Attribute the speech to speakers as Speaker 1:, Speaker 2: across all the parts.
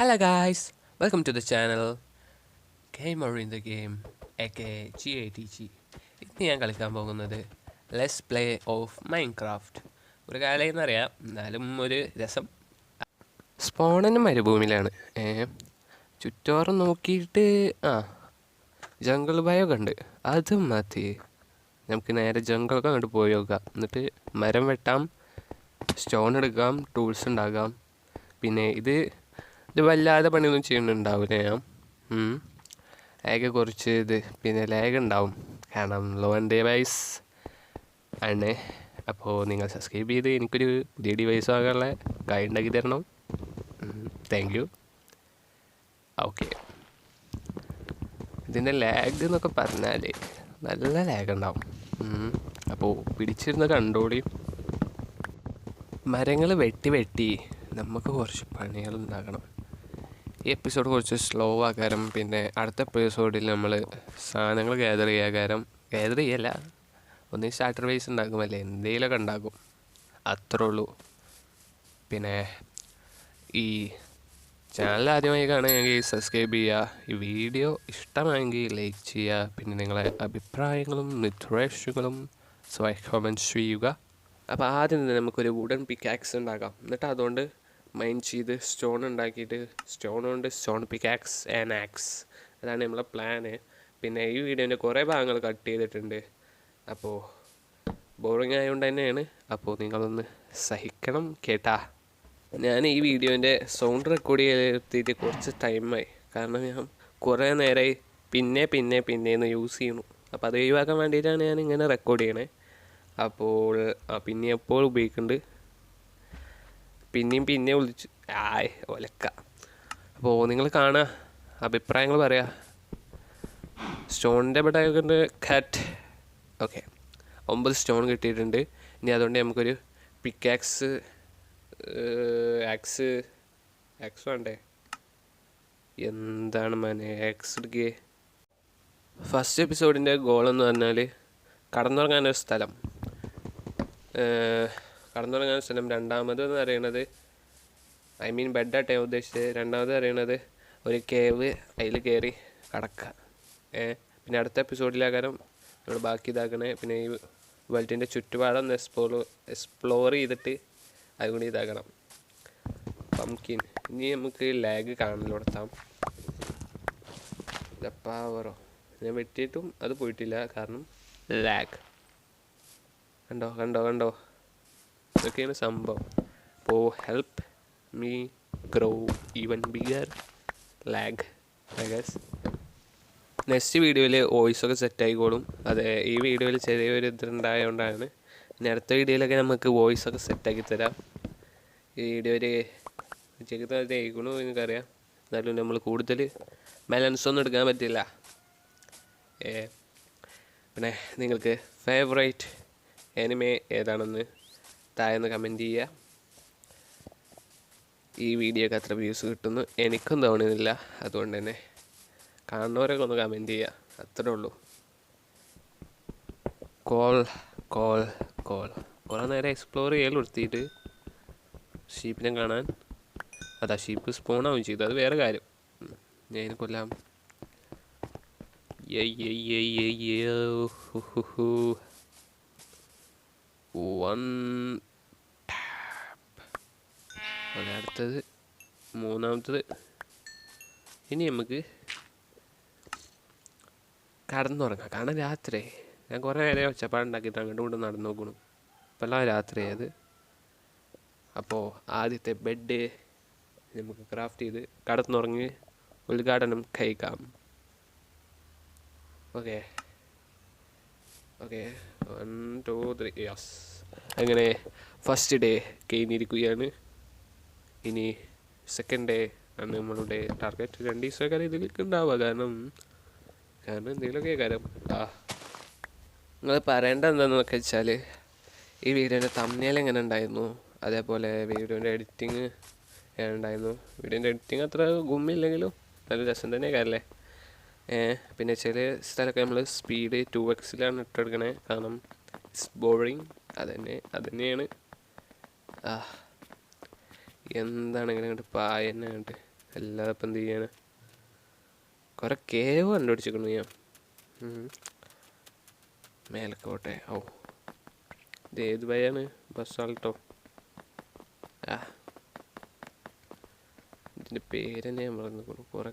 Speaker 1: Hello guys, welcome to the channel. Gamer in the Game aka GATG ഇന്ന് ഞാൻ കളിക്കാൻ പോകുന്നത് ലെസ് പ്ലേ ഓഫ് മൈൻക്രാഫ്റ്റ് ഒരു കാലയെന്നറിയാം എന്നാലും ഒരു രസം. സ്പോണനും മരുഭൂമിയിലാണ്. ചുറ്റോറം നോക്കിയിട്ട് ആ ജംഗിൾ ബയോ ഉണ്ട് അത് മതി. നമുക്ക് നേരെ ജംഗിളൊക്കെ അങ്ങോട്ട് പോയി നോക്കാം. എന്നിട്ട് മരം വെട്ടാം സ്റ്റോൺ എടുക്കാം ടൂൾസ് ഉണ്ടാക്കാം. പിന്നെ ഇത് ഇത് വല്ലാതെ പണിയൊന്നും ചെയ്യുന്നുണ്ടാവില്ല ഞാൻ. ആകെ കുറച്ച് ഇത് പിന്നെ ലാഗ് ഉണ്ടാവും. കാരണം ലോ ആൻഡ് ഡിവൈസ് ആണ്. അപ്പോൾ നിങ്ങൾ സബ്സ്ക്രൈബ് ചെയ്ത് എനിക്കൊരു പുതിയ ഡിവൈസ് ആകാനുള്ള ഗൈഡ് ഉണ്ടാക്കി തരണം. താങ്ക് യു ഓക്കെ ഇതിന്റെ ലാഗ് എന്നൊക്കെ പറഞ്ഞാൽ നല്ല ലാഗ് ഉണ്ടാവും. അപ്പോൾ പിടിച്ചിരുന്ന കണ്ടോളി മരങ്ങൾ വെട്ടി വെട്ടി നമുക്ക് കുറച്ച് പണികൾ ഉണ്ടാക്കണം ഈ എപ്പിസോഡ് കുറച്ച് സ്ലോ ആക്കാരം പിന്നെ അടുത്ത എപ്പിസോഡിൽ നമ്മൾ സാധനങ്ങൾ ഗ്യാദർ ചെയ്യാകാരം ഗ്യാദർ ചെയ്യല്ല. ഒന്ന് സ്റ്റാർട്ടർ ബേസ് ഉണ്ടാക്കുമല്ലേ എന്തെങ്കിലുമൊക്കെ ഉണ്ടാക്കും. അത്രേ ഉള്ളൂ. പിന്നെ ഈ ചാനൽ ആദ്യമായി കാണുകയാണെങ്കിൽ സബ്സ്ക്രൈബ് ചെയ്യുക. ഈ വീഡിയോ ഇഷ്ടമായെങ്കിൽ ലൈക്ക് ചെയ്യുക. പിന്നെ നിങ്ങളെ അഭിപ്രായങ്ങളും നിർദ്ദേശങ്ങളും സ്വയം കമന്റ് ചെയ്യുക. അപ്പോൾ ആദ്യം തന്നെ നമുക്കൊരു വുഡൻ പിക്കാക്സ് ഉണ്ടാക്കാം. എന്നിട്ട് അതുകൊണ്ട് മൈൻഡ് ചെയ്ത് സ്റ്റോൺ ഉണ്ടാക്കിയിട്ട് സ്റ്റോൺ കൊണ്ട് സ്റ്റോൺ പിക്കാക്സ് ആൻഡ് ആക്സ് അതാണ് നമ്മളെ പ്ലാന് പിന്നെ ഈ വീഡിയോന്റെ കുറേ ഭാഗങ്ങൾ കട്ട് ചെയ്തിട്ടുണ്ട്. അപ്പോൾ ബോറിങ് ആയതുകൊണ്ട് തന്നെയാണ്. അപ്പോൾ നിങ്ങളൊന്ന് സഹിക്കണം കേട്ടാ. ഞാൻ ഈ വീഡിയോന്റെ സൗണ്ട് റെക്കോർഡ് ചെയ്തെത്തിയിട്ട് കുറച്ച് ടൈമായി കാരണം ഞാൻ കുറേ നേരമായി പിന്നെ പിന്നെ പിന്നെയെന്ന് യൂസ് ചെയ്യുന്നു. അപ്പോൾ അത് ഒഴിവാക്കാൻ വേണ്ടിയിട്ടാണ് ഞാൻ ഇങ്ങനെ റെക്കോർഡ് ചെയ്യണേ. അപ്പോൾ പിന്നെ എപ്പോൾ ഉപയോഗിക്കുന്നുണ്ട് പിന്നെയും പിന്നെ വിളിച്ച് ആയ് ഒലക്ക. അപ്പോൾ നിങ്ങൾ കാണുക അഭിപ്രായങ്ങൾ പറയാ. സ്റ്റോണിന്റെ ഉണ്ട് കട്ട് ഓക്കെ ഒമ്പത് സ്റ്റോൺ കിട്ടിയിട്ടുണ്ട്. ഇനി അതുകൊണ്ട് നമുക്കൊരു പിക്കാക്സ് ആക്സ് ആക്സ് വേണ്ടേ? എന്താണ് മനെ ആക്സ് എടുക്കേ ഫസ്റ്റ് എപ്പിസോഡിന്റെ ഗോൾ എന്ന് പറഞ്ഞാൽ കടന്നുറങ്ങാനൊരു സ്ഥലം. കടന്നുറങ്ങാൻ സ്ഥലം രണ്ടാമത് എന്ന് പറയുന്നത് ഐ മീൻ ബെഡ് ഞാൻ ഉദ്ദേശിച്ചത്. രണ്ടാമത് പറയുന്നത് ഒരു കേവ് അതിൽ കയറി കടക്കുക ഏ പിന്നെ അടുത്ത എപ്പിസോഡിലാകാരം നമ്മൾ ബാക്കി ഇതാക്കണേ. പിന്നെ ഈ വേൾഡിന്റെ ചുറ്റുപാടൊന്ന് എക്സ്പ്ലോർ എക്സ്പ്ലോർ ചെയ്തിട്ട് അതുകൊണ്ട് ഇതാക്കണം. പംകിൻ ഇനി നമുക്ക് ലാഗ് കാണൽ കൊടുത്താം. പാവറോ ഞാൻ വെട്ടിയിട്ടും അത് പോയിട്ടില്ല. കാരണം ലാഗ് കണ്ടോ കണ്ടോ കണ്ടോ? ഇതൊക്കെയാണ് സംഭവം. അപ്പോൾ help me grow even bigger lag guys next വീഡിയോയിൽ വോയിസ് ഒക്കെ സെറ്റ് ആയിക്കോളും. അതെ ഈ വീഡിയോയിൽ ചെറിയൊരു ഇതുണ്ടായതുകൊണ്ടാണ് ഇനി അടുത്ത വീഡിയോയിലൊക്കെ നമുക്ക് വോയിസ് ഒക്കെ സെറ്റാക്കി തരാം. ഈ വീഡിയോയിൽ ഉച്ചയ്ക്ക് ആയിക്കണു എനിക്കറിയാം എന്നാലും നമ്മൾ കൂടുതൽ ബാലൻസ് ഒന്നും എടുക്കാൻ പറ്റില്ല. പിന്നെ നിങ്ങൾക്ക് ഫേവറേറ്റ് എനിമേ ഏതാണെന്ന് താഴെന്ന് കമന്റ് ചെയ്യുക. ഈ വീഡിയോക്ക് അത്ര വ്യൂസ് കിട്ടുന്നു. എനിക്കും തോന്നുന്നില്ല അതുകൊണ്ട് തന്നെ കാണുന്നവരൊക്കെ ഒന്ന് കമന്റ് ചെയ്യുക. അത്രേ ഉള്ളൂ. കോൾ കോൾ കോൾ കുറേ നേരം എക്സ്പ്ലോർ ചെയ്യൽ കൊടുത്തിട്ട് ഷീപ്പിനെ കാണാൻ. അതാ ഷീപ്പ് സ്പോണാവും ചെയ്തു. അത് വേറെ കാര്യം. ഞാൻ കൊല്ലാം. വൺ ഓക്കെ അടുത്തത് മൂന്നാമത്തത്. ഇനി നമുക്ക് കടന്നുറങ്ങാം. കാരണം രാത്രി ഞാൻ കുറേ നേരം ഒച്ചപ്പാടുണ്ടാക്കിയിട്ട് അങ്ങോട്ടും ഇങ്ങോട്ടും നടന്നു നോക്കണം. ഇപ്പെല്ലാം രാത്രി അത്. അപ്പോൾ ആദ്യത്തെ ബെഡ് നമുക്ക് ക്രാഫ്റ്റ് ചെയ്ത് കടന്നുറങ്ങി ഉദ്ഘാടനം കഴിക്കാം. Okay. Okay. One two three yes. അങ്ങനെ ഫസ്റ്റ് ഡേ കഴിഞ്ഞിരിക്കുകയാണ്. ഇനി സെക്കൻഡ് ഡേ ആണ് നമ്മളുടെ ടാർഗറ്റ് രണ്ട് ദിവസമൊക്കെ ഇതിലേക്ക് ഉണ്ടാവുക കാരണം കാരണം എന്തെങ്കിലുമൊക്കെ കാര്യം. ആ. നിങ്ങൾ പറയേണ്ട എന്താണെന്നൊക്കെ വെച്ചാൽ ഈ വീഡിയോന്റെ തമ്മിൽ എങ്ങനെ ഉണ്ടായിരുന്നു? അതേപോലെ വീഡിയോന്റെ എഡിറ്റിങ് ഉണ്ടായിരുന്നു? വീഡിയോന്റെ എഡിറ്റിങ് അത്ര ഗുമ്മില്ലെങ്കിലും നല്ല രസം തന്നെ കാര്യമല്ലേ പിന്നെ ചില സ്ഥലമൊക്കെ നമ്മൾ സ്പീഡ് ടു എക്സിലാണ് ഇട്ടെടുക്കണേ കാരണം ഇറ്റ്സ് ബോറിങ് അതന്നെ അതന്നെയാണ് ആ. എന്താണ് ഇങ്ങനെ കണ്ട് പായ തന്നെ കണ്ട് അല്ലാതെ ഇപ്പം എന്ത് ചെയ്യാനാ? കുറെ കേവ് കണ്ടുപിടിച്ചിരിക്കണു ഞാൻ. മേലക്കോട്ടെ ഓ ഇത് ഏത് വഴിയാണ്? ബസ് ആൾട്ടോ? ആ. ഇതിന്റെ പേര് തന്നെ ഞാൻ മറന്നു കുറെ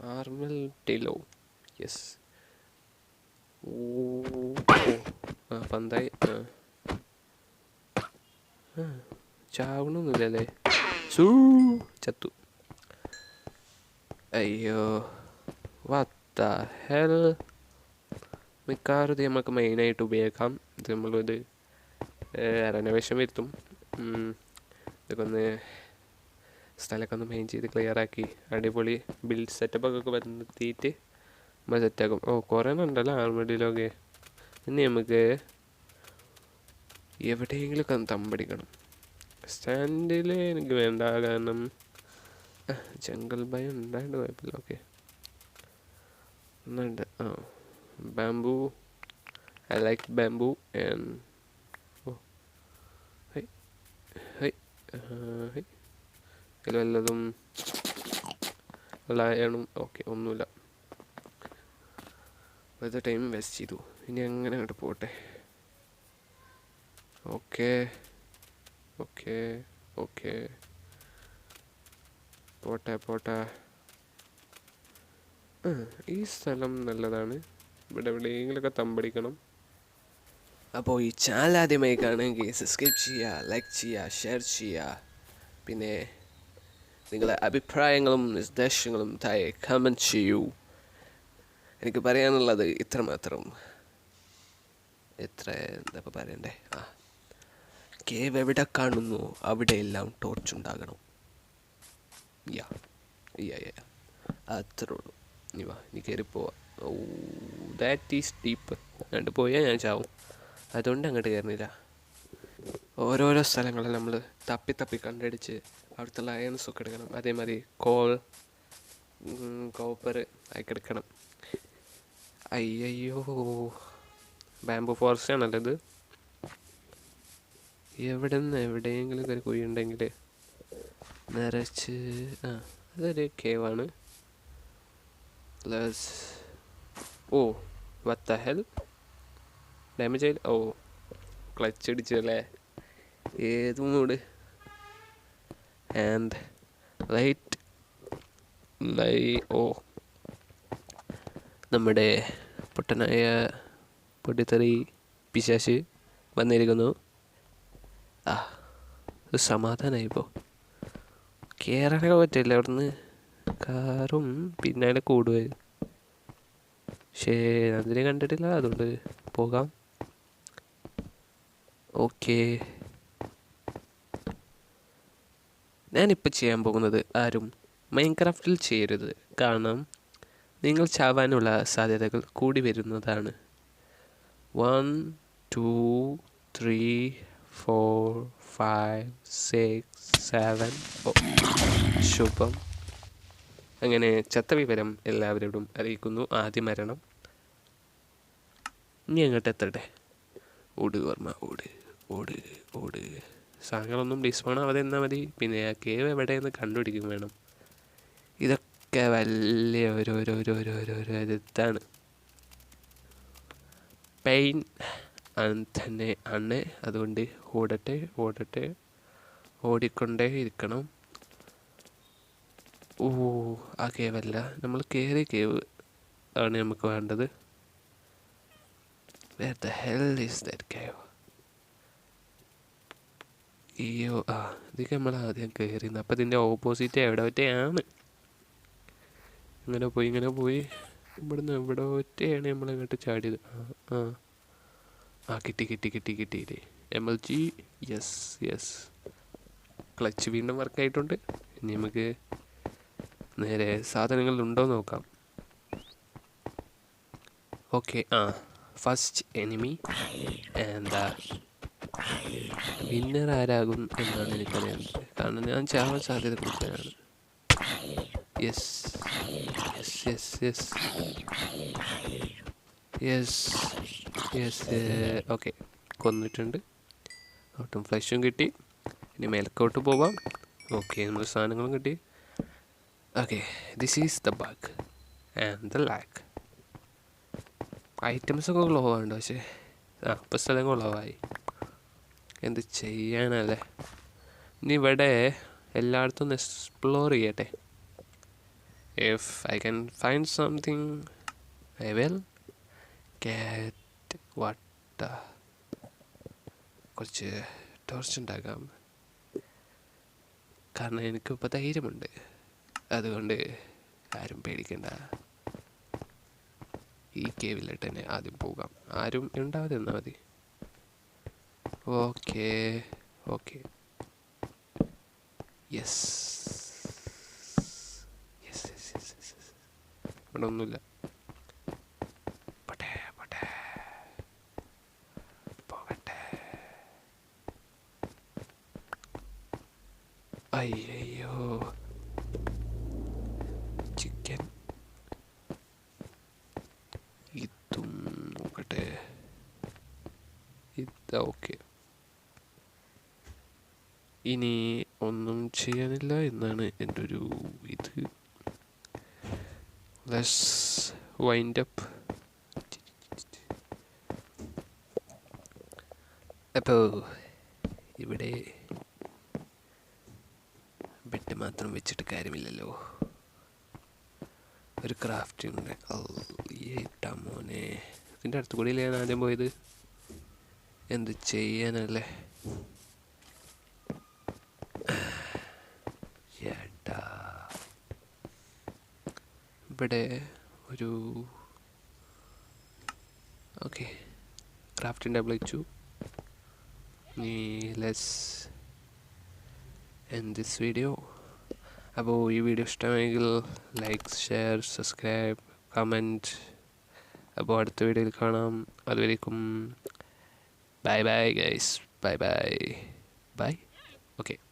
Speaker 1: ആർമൽ ടിലോ. യെസ്. ഓ ആ പന്തായി. ആ, ചാവണമൊന്നുമില്ലല്ലേ സൂ ചത്തു. അയ്യോ വത്ത ഹെൽ മിക്കവാറും ഇത് നമുക്ക് മെയിനായിട്ട് ഉപയോഗിക്കാം. ഇത് നമ്മളിത് റെനോവേഷൻ വരുത്തും. ഇതൊക്കെ ഒന്ന് സ്ഥലമൊക്കെ ഒന്ന് മെയിൻ ചെയ്ത് ക്ലിയർ ആക്കി അടിപൊളി ബിൽഡ് സെറ്റപ്പൊക്കെ വരുത്തിയിട്ട് നമ്മൾ സെറ്റാക്കും ഓ കുറേ ഉണ്ടല്ലോ ആൾമടിയിലൊക്കെ ഇനി നമുക്ക് എവിടെയെങ്കിലുമൊക്കെ ഒന്ന് തമ്പടിക്കണം. സ്റ്റാൻഡിൽ എനിക്ക് വേണ്ട കാരണം ആ, ജംഗൽ ഭയം ഉണ്ടായിട്ട് കുഴപ്പമില്ല. ഓക്കെ ആ bamboo I like bamboo and ഓ വല്ലതും ലയണും ഓക്കെ ഒന്നുമില്ല. വെറുതെ ടൈം വേസ്റ്റ് ചെയ്തു. ഇനി അങ്ങനെ അങ്ങോട്ട് പോട്ടെ. Okay okay okay. പോട്ടെ പോട്ടെ. ഈ സ്ഥലം നല്ലതാണ്. ഇവിടെ എവിടെയെങ്കിലുമൊക്കെ തമ്പടിക്കണം. അപ്പോൾ ഈ ചാനൽ ആദ്യമായി കാണുമെങ്കിൽ സബ്സ്ക്രൈബ് ചെയ്യുക ലൈക്ക് ചെയ്യുക ഷെയർ ചെയ്യുക. പിന്നെ നിങ്ങളുടെ അഭിപ്രായങ്ങളും നിർദ്ദേശങ്ങളും താഴെ കമന്റ് ചെയ്യൂ. എനിക്ക് പറയാനുള്ളത് ഇത്രമാത്രം. എത്ര എന്താ പറയണ്ടേ? ആ. കേവ് എവിടെ കാണുന്നു? അവിടെയെല്ലാം ടോർച്ച് ഉണ്ടാകണം. യാ യാ യാ അത്രേ ഉള്ളൂ. ഇനി വാ ഇനി കയറി പോവാ. ഓ ദാറ്റ് ഈസ് ഡീപ്പ് അങ്ങോട്ട് പോയാൽ ഞാൻ ചാവും. അതുകൊണ്ട് അങ്ങോട്ട് കയറുന്നില്ല. ഓരോരോ സ്ഥലങ്ങളിൽ നമ്മൾ തപ്പി തപ്പി കണ്ടടിച്ച് അവിടുത്തെ ലയൺസ് ഒക്കെ എടുക്കണം. അതേമാതിരി കോൾ കോപ്പർ ഒക്കെ എടുക്കണം. അയ്യോ ബാംബു ഫോറസ്റ്റ് ആണല്ലോ ഇത്. എവിടെ നിന്ന് എവിടെയെങ്കിലും ഒരു കുഴി ഉണ്ടെങ്കിൽ നിറച്ച് ആ അതൊരു കേവാണ് plus oh what the hell damage ആയി ഓ ക്ലച്ച് അടിച്ചല്ലേ ഏത് മൂട്? ആൻഡ് ലൈറ്റ് ലൈ ഓ. നമ്മുടെ പൊട്ടനായ പൊട്ടിത്തെറി പിശാശ് വന്നിരിക്കുന്നു. ആ ഒരു സമാധാനമായി കയറാനൊക്കെ പറ്റില്ല അവിടുന്ന് കാറും പിന്നെ പിന്നാലെ കൂടുമായി പക്ഷേ അതിനെ കണ്ടിട്ടില്ല അതുകൊണ്ട് പോകാം. ഓക്കെ. ഞാനിപ്പോൾ ചെയ്യാൻ പോകുന്നത് ആരും മൈൻക്രാഫ്റ്റിൽ ചെയ്യരുത്. കാരണം നിങ്ങൾ ചാവാനുള്ള സാധ്യതകൾ കൂടി വരുന്നതാണ്. One two three four five six seven ശുഭം. അങ്ങനെ ചത്ത വിവരം എല്ലാവരോടും അറിയിക്കുന്നു. ആദ്യ മരണം. ഇനി അങ്ങോട്ട് എത്തട്ടെ. ഓട് ഓർമ്മ ഓട് ഓട് ഓട്. സാധനങ്ങളൊന്നും ഡിസ്പോൺ ആവാതെ എന്നാൽ മതി. പിന്നെ ആ കേവ് എവിടെയെന്ന് കണ്ടുപിടിക്കും വേണം. ഇതൊക്കെ വലിയ ഒരു ഒരു ഇതാണ് പെയിൻ തന്നെ ആണ്. അതുകൊണ്ട് ഓടട്ടെ ഓടട്ടെ. ഓടിക്കൊണ്ടേ ഇരിക്കണം. ഓ ആ കേവല്ല. നമ്മൾ കയറിയ കേവ് ആണ് നമുക്ക് വേണ്ടത്. Is that cave? അയ്യോ ആ ഇതൊക്കെ നമ്മൾ ആദ്യം കയറിയിരുന്നു അപ്പം ഇതിന്റെ ഓപ്പോസിറ്റ് എവിടെ ഒറ്റയാണ്? ഇങ്ങനെ പോയി ഇങ്ങനെ പോയി. ഇവിടുന്ന് എവിടെ ഒറ്റയാണ് നമ്മൾ ഇങ്ങോട്ട് ചാടിയത്? ആ ആ. ആ കിട്ടി കിട്ടി കിട്ടി കിട്ടി. M L G yes yes clutch വീണ്ടും വർക്കായിട്ടുണ്ട് ഇനി നമുക്ക് നേരെ സാധനങ്ങൾ ഉണ്ടോ നോക്കാം. ഓക്കെ ആ ഫസ്റ്റ് എനിമി എന്താ? വിന്നർ ആരാകും എന്നാണ് എനിക്കറിയാവുന്നത് കാരണം ഞാൻ ചാവാൻ സാധ്യത കൂടുതലാണ്. Yes yes yes yes yes yes okay കൊന്നിട്ടുണ്ട്. ഒട്ടും ഫ്ലഷും കിട്ടി. ഇനി മേലക്കോട്ട് പോവാം. ഓക്കെ നമ്മൾ സാധനങ്ങളും കിട്ടി. Okay this is the bug and the lack items ഒക്കെ ഗ്ലോ ആവുന്നുണ്ട് പക്ഷേ ആ ഇപ്പം സ്ഥലം ഗ്ലോ എന്ത് ചെയ്യാനല്ലേ? ഇനി ഇവിടെ എല്ലായിടത്തും ഒന്ന് എക്സ്പ്ലോർ ചെയ്യട്ടെ. If I can find something I will get വട്ട? കുറച്ച് ടോർച്ച് ഉണ്ടാക്കാം. കാരണം എനിക്കിപ്പോൾ ധൈര്യമുണ്ട്. അതുകൊണ്ട് ആരും പേടിക്കണ്ട. ഈ കേവിലിട്ട് തന്നെ ആദ്യം പോകാം. ആരും ഉണ്ടാവാതെ എന്നാൽ മതി. Okay okay. Yes yes yes yes yes ഇവിടെ ഒന്നുമില്ല പോട്ടെ പോട്ടെ പോകട്ടെ അയ്യോ. ചിക്കൻ. ഇതും നോക്കട്ടെ. ഇതാ ഓക്കെ. ഇനി ഒന്നും ചെയ്യാനില്ല എന്നാണ് എന്റെ ഒരു ഇത്. ലെസ് വൈൻഡ് അപ്പ് അപ്പോൾ ഇവിടെ ബെഡ് മാത്രം വെച്ചിട്ട് കാര്യമില്ലല്ലോ. ഒരു ക്രാഫ്റ്റ് ഉണ്ട്. ഇട്ടാ മോനെ. ഇതിന്റെ അടുത്ത് കൂടി ഞാൻ ആദ്യം പോയത്? എന്ത് ചെയ്യാനല്ലേ? ഏട്ടാ. ഇവിടെ ഒരു ഓക്കെ ക്രാഫ്റ്റിന്റെ ടേബിൾ ഇനി ലെസ് എൻ ദിസ് വീഡിയോ അപ്പോൾ ഈ വീഡിയോ ഇഷ്ടമെങ്കിൽ ലൈക്ക് ഷെയർ സബ്സ്ക്രൈബ് കമന്റ് അപ്പോൾ അടുത്ത വീഡിയോയിൽ കാണാം. അതുവരേക്കും bye bye guys bye bye bye okay